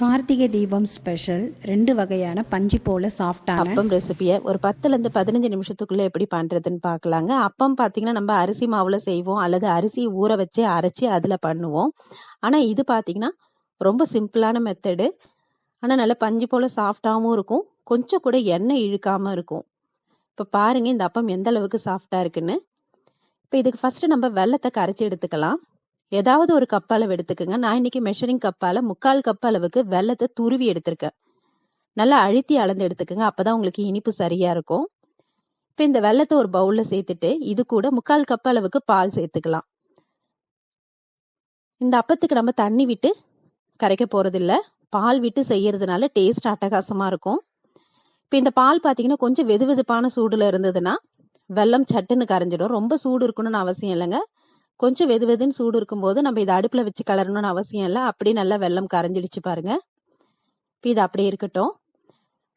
Karthigai Deepam special. ரெண்டு வகையான பஞ்சு போல சாஃப்டான அப்பம் ரெசிபியை ஒரு பத்துலேருந்து பதினஞ்சு நிமிஷத்துக்குள்ள எப்படி பண்ணுறதுன்னு பார்க்கலாங்க அப்பம் பார்த்தீங்கன்னா நம்ம அரிசி மாவில் செய்வோம் அல்லது அரிசி ஊற வச்சு அரைச்சி அதில் பண்ணுவோம். ஆனால் இது பார்த்தீங்கன்னா ரொம்ப சிம்பிளான மெத்தடு ஆனால் நல்லா பஞ்சு போல் சாஃப்டாகவும் இருக்கும். கொஞ்சம் கூட எண்ணெய் இழுக்காமல் இருக்கும். இப்போ பாருங்க இந்த அப்பம் எந்த அளவுக்கு சாஃப்டாக இருக்குன்னு. இப்போ இதுக்கு ஃபர்ஸ்ட் நம்ம வெள்ளத்தை கரைச்சி எடுத்துக்கலாம். ஏதாவது ஒரு கப் அளவு எடுத்துக்கோங்க. நான் இன்னைக்கு மெஷரிங் கப்பால் முக்கால் கப் அளவுக்கு வெள்ளத்தை துருவி எடுத்திருக்கேன். நல்லா அழுத்தி அளந்து எடுத்துக்கோங்க. அப்பதான் உங்களுக்கு இனிப்பு சரியா இருக்கும். இப்போ இந்த வெள்ளத்தை ஒரு பவுல்ல சேர்த்துட்டு இது கூட முக்கால் கப் அளவுக்கு பால் சேர்த்துக்கலாம். இந்த அப்பத்துக்கு நம்ம தண்ணி விட்டு கரைக்க போகிறதில்ல பால் விட்டு செய்யறதுனால டேஸ்ட் அட்டகாசமா இருக்கும். இப்போ இந்த பால் பார்த்தீங்கன்னா கொஞ்சம் வெது வெதுப்பான சூடுல இருந்ததுன்னா வெல்லம் சட்டுன்னு கரைஞ்சிடும். ரொம்ப சூடு இருக்கணும்னு அவசியம் இல்லைங்க. கொஞ்சம் வெது வெதுன்னு சூடு இருக்கும்போது நம்ம இதை அடுப்பில் வச்சு கலரணும்னு அவசியம் இல்லை. அப்படியே நல்லா வெல்லம் கரைஞ்சிடுச்சு பாருங்க. இப்போ இது அப்படியே இருக்கட்டும்.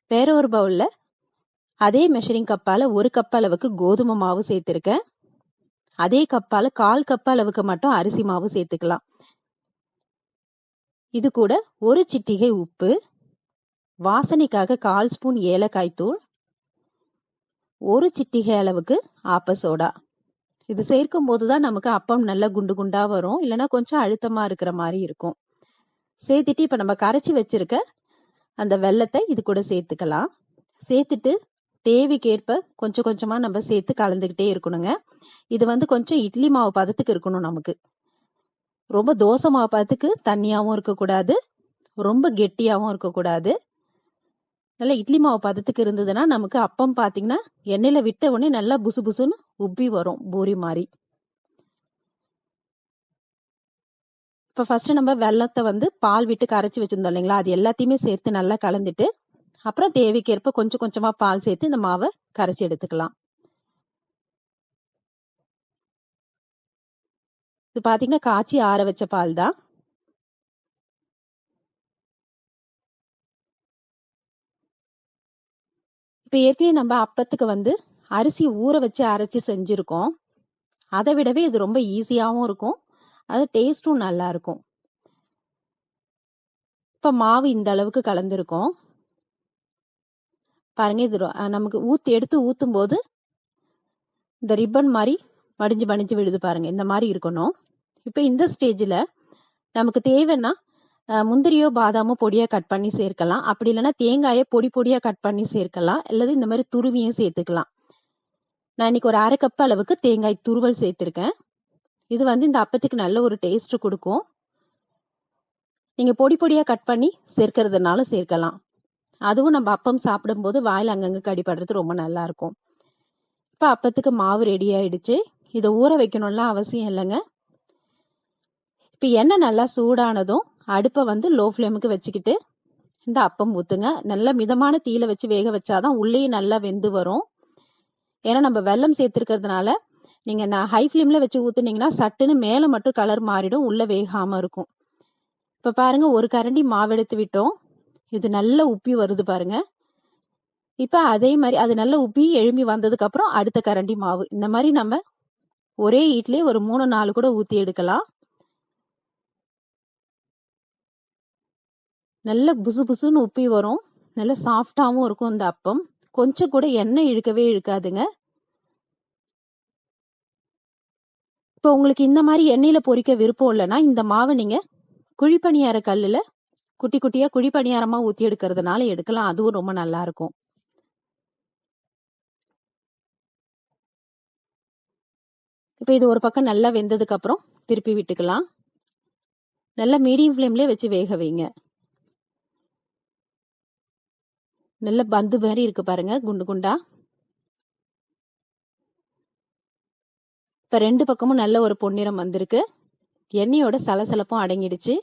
வேற ஒரு பவுலில் அதே மெஷரிங் கப்பால் ஒரு கப் அளவுக்கு கோதுமை மாவு சேர்த்துருக்கேன். அதே கப்பால் கால் கப் அளவுக்கு மட்டும் அரிசி மாவு சேர்த்துக்கலாம். இது கூட ஒரு சிட்டிகை உப்பு வாசனைக்காக கால் ஸ்பூன் ஏலக்காய் தூள் ஒரு சிட்டிகை அளவுக்கு ஆப்ப சோடா. இது சேர்க்கும் போது தான் நமக்கு அப்பம் நல்லா குண்டு குண்டா வரும். இல்லைன்னா கொஞ்சம் அழுத்தமா இருக்கிற மாதிரி இருக்கும். சேர்த்துட்டு இப்போ நம்ம கரைச்சி வச்சிருக்க அந்த வெள்ளத்தை இது கூட சேர்த்துக்கலாம். சேர்த்துட்டு தேவைக்கேற்ப கொஞ்சம் கொஞ்சமாக நம்ம சேர்த்து கலந்துக்கிட்டே இருக்கணுங்க. இது வந்து கொஞ்சம் இட்லி மாவு பதத்துக்கு இருக்கணும் நமக்கு. ரொம்ப தோசை மாவு பதத்துக்கு தண்ணியாகவும் இருக்கக்கூடாது. ரொம்ப கெட்டியாகவும் இருக்கக்கூடாது. நல்லா இட்லி மாவு பதத்துக்கு இருந்ததுன்னா நமக்கு அப்பம் பார்த்தீங்கன்னா எண்ணெயில் விட்ட உடனே நல்லா புசு புசுன்னு உப்பி வரும் பூரி மாதிரி இப்போ ஃபஸ்ட்டு நம்ம வெள்ளத்தை வந்து பால் விட்டு கரைச்சி வச்சிருந்தோம் இல்லைங்களா? அது எல்லாத்தையுமே சேர்த்து நல்லா கலந்துட்டு அப்புறம் தேவைக்கேற்ப கொஞ்சம் கொஞ்சமாக பால் சேர்த்து இந்த மாவை கரைச்சி எடுத்துக்கலாம். இது பார்த்தீங்கன்னா காய்ச்சி ஆற வச்ச பால் தான் இப்போ ஏற்கனவே நம்ம அப்பத்துக்கு வந்து அரிசி ஊற வச்சு அரைச்சி செஞ்சுருக்கோம். அதை விடவே இது ரொம்ப ஈஸியாகவும் இருக்கும். அது டேஸ்ட்டும் நல்லா இருக்கும். இப்போ மாவு இந்த அளவுக்கு கலந்துருக்கோம். பாருங்க இது நமக்கு ஊற்றி எடுத்து ஊத்தும் போது இந்த ரிப்பன் மாதிரி மடிஞ்சு மடிஞ்சு விழுது பாருங்க. இந்த மாதிரி இருக்கணும். இப்போ இந்த ஸ்டேஜில் நமக்கு தேவைன்னா முந்திரியோ பாதாமோ பொடியா கட் பண்ணி சேர்க்கலாம். அப்படி இல்லைன்னா தேங்காயை பொடி பொடியா கட் பண்ணி சேர்க்கலாம். அல்லது இந்த மாதிரி துருவியும் சேர்த்துக்கலாம். நான் இன்னைக்கு ஒரு அரை கப் அளவுக்கு தேங்காய் துருவல் சேர்த்துருக்கேன். இது வந்து இந்த அப்பத்துக்கு நல்ல ஒரு டேஸ்ட் கொடுக்கும். நீங்க பொடி பொடியா கட் பண்ணி சேர்க்கறதுனால சேர்க்கலாம். அதுவும் நம்ம அப்பம் சாப்பிடும்போது வாயில் அங்கங்க கடிபடுறது ரொம்ப நல்லா இருக்கும். அப்பத்துக்கு மாவு ரெடி ஆயிடுச்சு. இதை ஊற வைக்கணும்லாம் அவசியம் இல்லைங்க. இப்போ எண்ணெய் நல்லா சூடானதும் அடுப்பை வந்து லோ ஃப்ளேமுக்கு வச்சுக்கிட்டு இந்த அப்பம் ஊற்றுங்க நல்ல மிதமான தீயில வச்சு வேக வச்சாதான் உள்ளேயும் நல்லா வெந்து வரும். ஏன்னா நம்ம வெல்லம் சேர்த்துருக்கிறதுனால நீங்க நான் ஹை ஃப்ளேம்ல வச்சு ஊத்துனீங்கன்னா சட்டுன்னு மேலே மட்டும் கலர் மாறிடும் உள்ள வேகாம இருக்கும். இப்ப பாருங்க ஒரு கரண்டி மாவு எடுத்து விட்டோம். இது நல்லா உப்பி வருது பாருங்க. இப்ப அதே மாதிரி அது நல்லா உப்பி எழும்பி வந்ததுக்கு அப்புறம் அடுத்த கரண்டி மாவு. இந்த மாதிரி நம்ம ஒரே இட்லி ஒரு மூணு நாலு கூட ஊத்தி எடுக்கலாம். நல்ல புசு புசுன்னு உப்பி வரும். நல்ல சாஃப்டாகவும் இருக்கும் இந்த அப்பம். கொஞ்சம் கூட எண்ணெய் இழுக்கவே இழுக்காதுங்க. இப்போ உங்களுக்கு இந்த மாதிரி எண்ணெயில் பொரிக்க விருப்பம் இல்லைன்னா இந்த மாவை நீங்கள் குழிப்பணியார கல்லில் குட்டி குட்டியாக குழிப்பணியாரமாக ஊற்றி எடுக்கிறதுனால எடுக்கலாம். அதுவும் ரொம்ப நல்லா இருக்கும் இப்போ இது ஒரு பக்கம் நல்லா வெந்ததுக்கு அப்புறம் திருப்பி விட்டுக்கலாம். நல்லா மீடியம் ஃப்ளேம்லேயே வச்சு வேக வைங்க. நல்ல பந்து மாதிரி இருக்கு பாருங்க குண்டு குண்டா. இப்ப ரெண்டு பக்கமும் நல்ல ஒரு பொன்னிறம் வந்திருக்கு. எண்ணெயோட சலசலப்பும் அடங்கிடுச்சு.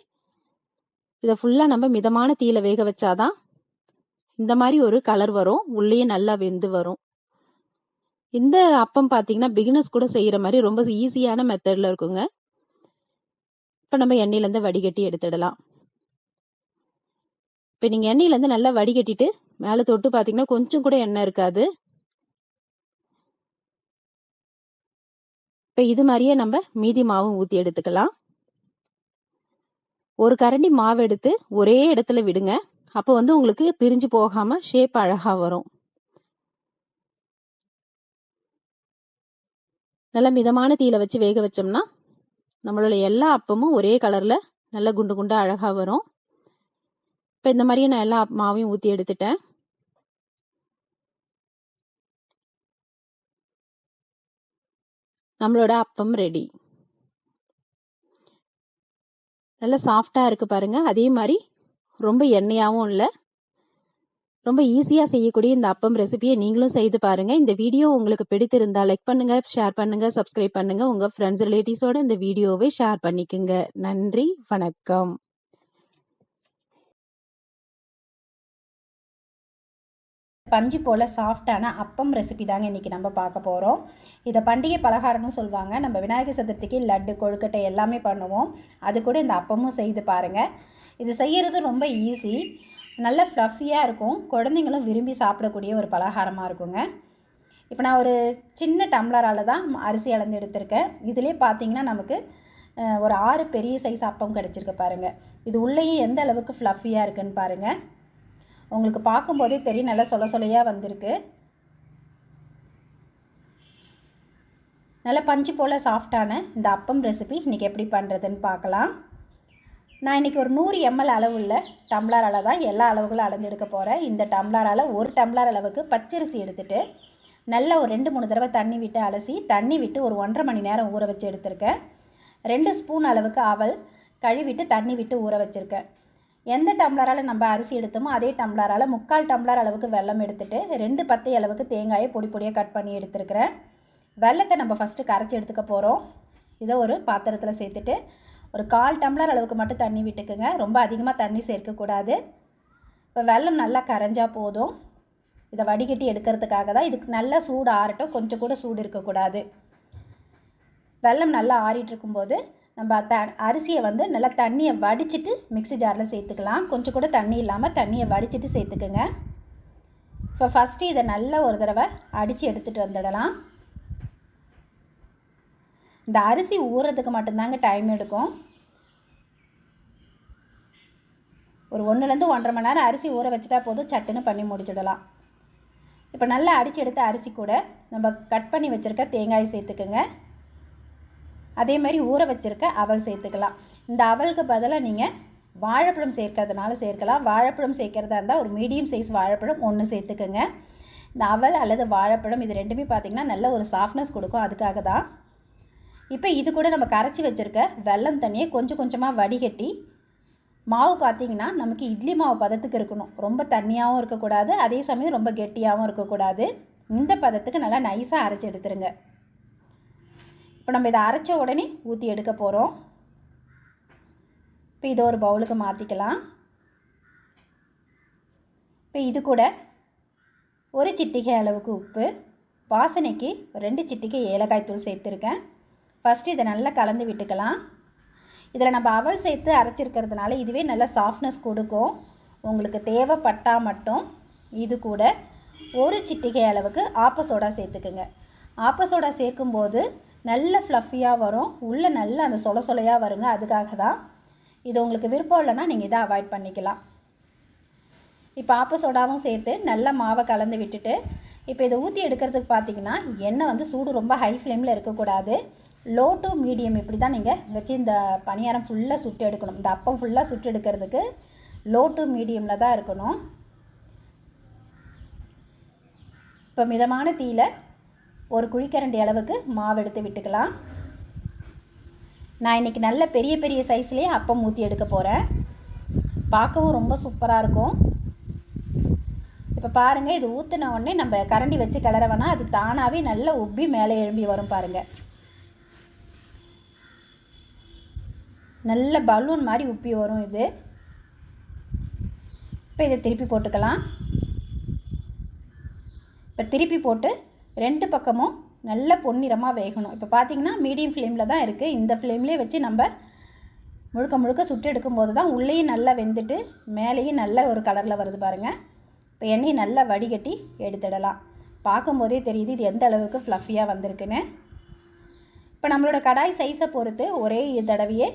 இதை ஃபுல்லா நம்ம மிதமான தீயில வேக வச்சாதான் இந்த மாதிரி ஒரு கலர் வரும். உள்ளேயே நல்லா வெந்து வரும். இந்த அப்பம் பாத்தீங்கன்னா பிகினர்ஸ் கூட செய்யற மாதிரி ரொம்ப ஈஸியான மெத்தட்ல இருக்குங்க. இப்ப நம்ம எண்ணெயில இருந்து வடிகட்டி எடுத்துடலாம். இப்ப நீங்க எண்ணெயில இருந்து நல்லா வடிகட்டிட்டு மேல தொட்டு பாத்தீங்கன்னா கொஞ்சம் கூட எண்ணெய் இருக்காது. இப்ப இது மாதிரியே நம்ம மீதி மாவும் ஊத்தி எடுத்துக்கலாம். ஒரு கரண்டி மாவு எடுத்து ஒரே இடத்துல விடுங்க. அப்போ வந்து உங்களுக்கு பிரிஞ்சு போகாம ஷேப் அழகா வரும். நல்ல மிதமான தீயில வச்சு வேக வச்சோம்னா நம்மளோட எல்லா அப்பமும் ஒரே கலர்ல நல்ல குண்டு குண்டா அழகா வரும். இப்போ இந்த மாதிரியே நான் எல்லா மாவையும் ஊற்றி எடுத்துட்டேன். நம்மளோட அப்பம் ரெடி நல்லா சாஃப்டாக இருக்கு பாருங்க. அதே மாதிரி ரொம்ப எண்ணெயாகவும் இல்லை. ரொம்ப ஈஸியாக செய்யக்கூடிய இந்த அப்பம் ரெசிபியை நீங்களும் செய்து பாருங்கள் இந்த வீடியோ உங்களுக்கு பிடித்திருந்தால் லைக் பண்ணுங்கள் ஷேர் பண்ணுங்கள் சப்ஸ்கிரைப் பண்ணுங்கள் உங்கள் ஃப்ரெண்ட்ஸ் ரிலேட்டிவ்ஸோட இந்த வீடியோவை ஷேர் பண்ணிக்கோங்க. நன்றி வணக்கம். பஞ்சு போல் சாஃப்டான அப்பம் ரெசிபி தாங்க இன்றைக்கி நம்ம பார்க்க போகிறோம் இதை பண்டிகை பலகாரம்னு சொல்லுவாங்க. நம்ம விநாயகர் சதுர்த்திக்கு லட்டு கொழுக்கட்டை எல்லாமே பண்ணுவோம். அது கூட இந்த அப்பமும் செய்து பாருங்கள் இது செய்கிறது ரொம்ப ஈஸி நல்ல ஃப்ளஃபியாக இருக்கும். குழந்தைங்களும் விரும்பி சாப்பிடக்கூடிய ஒரு பலகாரமாக இருக்குங்க. இப்போ நான் ஒரு சின்ன டம்ளரால் தான் அரிசி அளந்து எடுத்திருக்கேன். இதிலே பார்த்தீங்கன்னா நமக்கு ஒரு ஆறு பெரிய சைஸ் அப்பம் கிடச்சிருக்கு பாருங்கள் இது உள்ளேயும் எந்த அளவுக்கு ஃப்ளஃபியாக இருக்குன்னு பாருங்கள் உங்களுக்கு பார்க்கும்போதே தெரியும் நல்லா சொல சொலையாக வந்திருக்கு. நல்ல பஞ்சு போல் சாஃப்டான இந்த அப்பம் ரெசிபி இன்றைக்கி எப்படி பண்ணுறதுன்னு பார்க்கலாம். நான் இன்றைக்கி ஒரு நூறு எம்எல் அளவுள்ள டம்ளரால் தான் எல்லா அளவுகளும் அளந்தெடுக்க போகிறேன் இந்த டம்ளரால் ஒரு டம்ளர் அளவுக்கு பச்சரிசி எடுத்துகிட்டு நல்லா ஒரு ரெண்டு மூணு தடவை தண்ணி விட்டு அலசி தண்ணி விட்டு ஒரு ஒன்றரை மணி நேரம் ஊற வச்சு எடுத்திருக்கேன். ரெண்டு ஸ்பூன் அளவுக்கு அவல் கழுவிட்டு தண்ணி விட்டு ஊற வச்சுருக்கேன். எந்த டம்ளரால் நம்ம அரிசி எடுத்தோமோ அதே டம்ளரால் முக்கால் டம்ளர் அளவுக்கு வெல்லம் எடுத்துட்டு ரெண்டு பத்தை அளவுக்கு தேங்காயை பொடி பொடியாக கட் பண்ணி எடுத்துருக்கிறேன். வெல்லத்தை நம்ம ஃபஸ்ட்டு கரைச்சி எடுத்துக்க போகிறோம் இதை ஒரு பாத்திரத்தில் சேர்த்துட்டு ஒரு கால் டம்ளர் அளவுக்கு மட்டும் தண்ணி விட்டுக்குங்க. ரொம்ப அதிகமாக தண்ணி சேர்க்கக்கூடாது இப்போ வெல்லம் நல்லா கரைஞ்சா போதும். இதை வடிகட்டி எடுக்கிறதுக்காக தான் இதுக்கு நல்லா சூடு ஆறட்டும். கொஞ்சம் கூட சூடு இருக்கக்கூடாது வெல்லம் நல்லா ஆறிட்டு இருக்கும்போது நம்ம த அரிசியை வந்து நல்லா தண்ணியை வடிச்சிட்டு மிக்ஸி ஜாரில் சேர்த்துக்கலாம். கொஞ்சம் கூட தண்ணி இல்லாமல் தண்ணியை வடிச்சிட்டு சேர்த்துக்குங்க. இப்போ ஃபஸ்ட்டு இதை நல்லா ஒரு தடவை அடித்து எடுத்துகிட்டு வந்துடலாம். இந்த அரிசி ஊறுறதுக்கு மட்டும்தாங்க டைம் எடுக்கும். ஒரு ஒன்றுலேருந்து ஒன்றரை மணி நேரம் அரிசி ஊற வச்சுட்டா போதும் சட்டுன்னு பண்ணி முடிச்சிடலாம். இப்போ நல்லா அடித்து எடுத்த அரிசி கூட நம்ம கட் பண்ணி வச்சுருக்க தேங்காய் சேர்த்துக்குங்க. அதே மாதிரி ஊற வச்சுருக்க அவல் சேர்த்துக்கலாம். இந்த அவலுக்கு பதிலாக நீங்கள் வாழைப்பழம் சேர்க்கறதுனால சேர்க்கலாம். வாழைப்பழம் சேர்க்கறதா இருந்தால் ஒரு மீடியம் சைஸ் வாழைப்பழம் ஒன்று சேர்த்துக்குங்க. இந்த அவல் அல்லது வாழைப்பழம் இது ரெண்டுமே பார்த்திங்கன்னா நல்ல ஒரு சாஃப்ட்னஸ் கொடுக்கும். அதுக்காக தான். இப்போ இது கூட நம்ம கரைச்சி வச்சுருக்க வெல்லம் தண்ணியை கொஞ்சம் கொஞ்சமாக வடிகட்டி மாவு பார்த்திங்கன்னா நமக்கு இட்லி மாவு பதத்துக்கு இருக்கணும். ரொம்ப தண்ணியாகவும் இருக்கக்கூடாது. அதே சமயம் ரொம்ப கெட்டியாகவும் இருக்கக்கூடாது. இந்த பதத்துக்கு நல்லா நைஸாக அரைச்சி எடுத்துருங்க. இப்போ நம்ம இதை அரைச்ச உடனே ஊற்றி எடுக்க போகிறோம் இப்போ இதை ஒரு பவுலுக்கு மாற்றிக்கலாம் இப்போ இது கூட ஒரு சிட்டிகை அளவுக்கு உப்பு வாசனைக்கு ரெண்டு சிட்டிகை ஏலக்காய் தூள் சேர்த்துருக்கேன். ஃபஸ்ட்டு இதை நல்லா கலந்து விட்டுக்கலாம். இதில் நம்ம அவல் சேர்த்து அரைச்சிருக்கிறதுனால இதுவே நல்ல சாஃப்ட்னஸ் கொடுக்கும். உங்களுக்கு தேவைப்பட்டால் மட்டும் இது கூட ஒரு சிட்டிகை அளவுக்கு ஆப்ப சோடா சேர்த்துக்குங்க. ஆப்ப சோடா சேர்க்கும்போது நல்ல ஃப்ளஃபியாக வரும். உள்ளே நல்ல அந்த சொல சொலையாக வருங்க. அதுக்காக தான் இது உங்களுக்கு விருப்பம் இல்லைன்னா நீங்கள் இதை அவாய்ட் பண்ணிக்கலாம். இப்போ ஆப்ப சோடாவும் சேர்த்து நல்லா மாவை கலந்து விட்டுட்டு இப்போ இதை ஊற்றி எடுக்கிறதுக்கு பார்த்தீங்கன்னா எண்ணெய் வந்து சூடு ரொம்ப ஹை ஃப்ளேமில் இருக்கக்கூடாது. லோ டு மீடியம் இப்படி தான் நீங்கள் வச்சு இந்த பணியாரம் ஃபுல்லாக சுட்டு எடுக்கணும். இந்த அப்பம் ஃபுல்லாக சுட்டு எடுக்கிறதுக்கு லோ டு மீடியமில் தான் இருக்கணும். இப்போ மிதமான தீயில் ஒரு குழிக்கரண்டி அளவுக்கு மாவு எடுத்து விட்டுக்கலாம். நான் இன்றைக்கி நல்ல பெரிய பெரிய சைஸ்லேயே அப்பம் ஊற்றி எடுக்க போகிறேன் பார்க்கவும் ரொம்ப சூப்பராக இருக்கும். இப்போ பாருங்கள் இது ஊற்றின உடனே நம்ம கரண்டி வச்சு கிளற வேணால் அது தானாகவே நல்ல உப்பி மேலே எழும்பி வரும் பாருங்கள் நல்ல பலூன் மாதிரி உப்பி வரும் இது. இப்போ இதை திருப்பி போட்டுக்கலாம். இப்போ திருப்பி போட்டு ரெண்டு பக்கமும் நல்ல பொன்னிறமாக வேகணும். இப்போ பார்த்தீங்கன்னா மீடியம் ஃப்ளேமில் தான் இருக்குது இந்த ஃப்ளேம்லேயே வச்சு நம்ம முழுக்க முழுக்க சுட்டு எடுக்கும்போது தான் உள்ளேயும் நல்லா வெந்துட்டு மேலேயும் நல்ல ஒரு கலரில் வருது பாருங்கள் இப்போ எண்ணெயை நல்லா வடிகட்டி எடுத்துடலாம். பார்க்கும்போதே தெரியுது இது எந்த அளவுக்கு ஃப்ளஃபியாக வந்திருக்குன்னு. இப்போ நம்மளோட கடாய் சைஸை பொறுத்து ஒரே தடவையே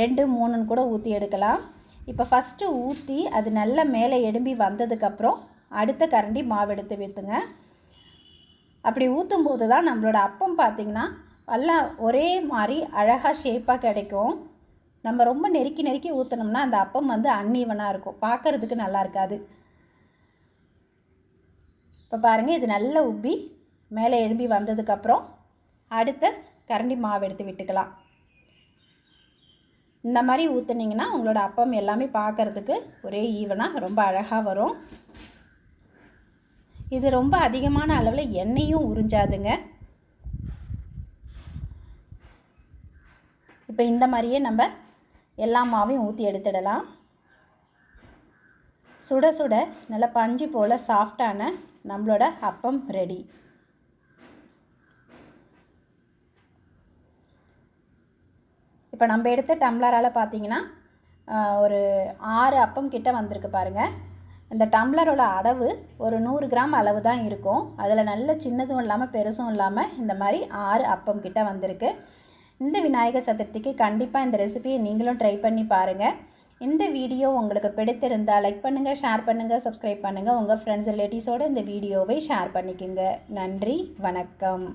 ரெண்டு மூணுன்னு கூட ஊற்றி எடுக்கலாம். இப்போ ஃபஸ்ட்டு ஊற்றி அது நல்லா மேலே எடும்பி வந்ததுக்கப்புறம் அடுத்த கரண்டி மாவு எடுத்து விற்றுங்க அப்படி ஊற்றும் போது தான் நம்மளோட அப்பம் பார்த்திங்கன்னா நல்லா ஒரே மாதிரி அழகாக ஷேப்பாக கிடைக்கும். நம்ம ரொம்ப நெருக்கி நெருக்கி ஊற்றினோம்னா அந்த அப்பம் வந்து அன்னீவனாக இருக்கும். பார்க்குறதுக்கு நல்லா இருக்காது. இப்போ பாருங்கள் இது நல்லா உப்பி மேலே எழும்பி வந்ததுக்கப்புறம் அடுத்த கரண்டி மாவு எடுத்து விட்டுக்கலாம். இந்த மாதிரி ஊற்றுனீங்கன்னா உங்களோட அப்பம் எல்லாமே பார்க்குறதுக்கு ஒரே ஈவனாக ரொம்ப அழகாக வரும். இது ரொம்ப அதிகமான அளவில் எண்ணெயும் உறிஞ்சாதுங்க. இப்போ இந்த மாதிரியே நம்ம எல்லா மாவையும் ஊற்றி எடுத்துடலாம். சுட சுட நல்ல பஞ்சு போல் சாஃப்டான நம்மளோட அப்பம் ரெடி. இப்போ நம்ம எடுத்த டம்ளரால் பார்த்தீங்கன்னா ஒரு ஆறு அப்பம் கிட்ட வந்திருக்கு பாருங்கள் இந்த டம்ளரோட அளவு ஒரு நூறு கிராம் அளவு தான் இருக்கும். அதில் நல்ல சின்னதும் இல்லாமல் பெருசும் இல்லாமல் இந்த மாதிரி ஆறு அப்பம் கிட்ட வந்திருக்கு. இந்த விநாயகர் சதுர்த்திக்கு கண்டிப்பாக இந்த ரெசிபியை நீங்களும் ட்ரை பண்ணி பாருங்கள் இந்த வீடியோ உங்களுக்கு பிடித்திருந்தால் லைக் பண்ணுங்கள் ஷேர் பண்ணுங்கள் சப்ஸ்கிரைப் பண்ணுங்கள் உங்கள் ஃப்ரெண்ட்ஸ் ரிலேட்டிவ்ஸோடு இந்த வீடியோவை ஷேர் பண்ணிக்கோங்க. நன்றி வணக்கம்.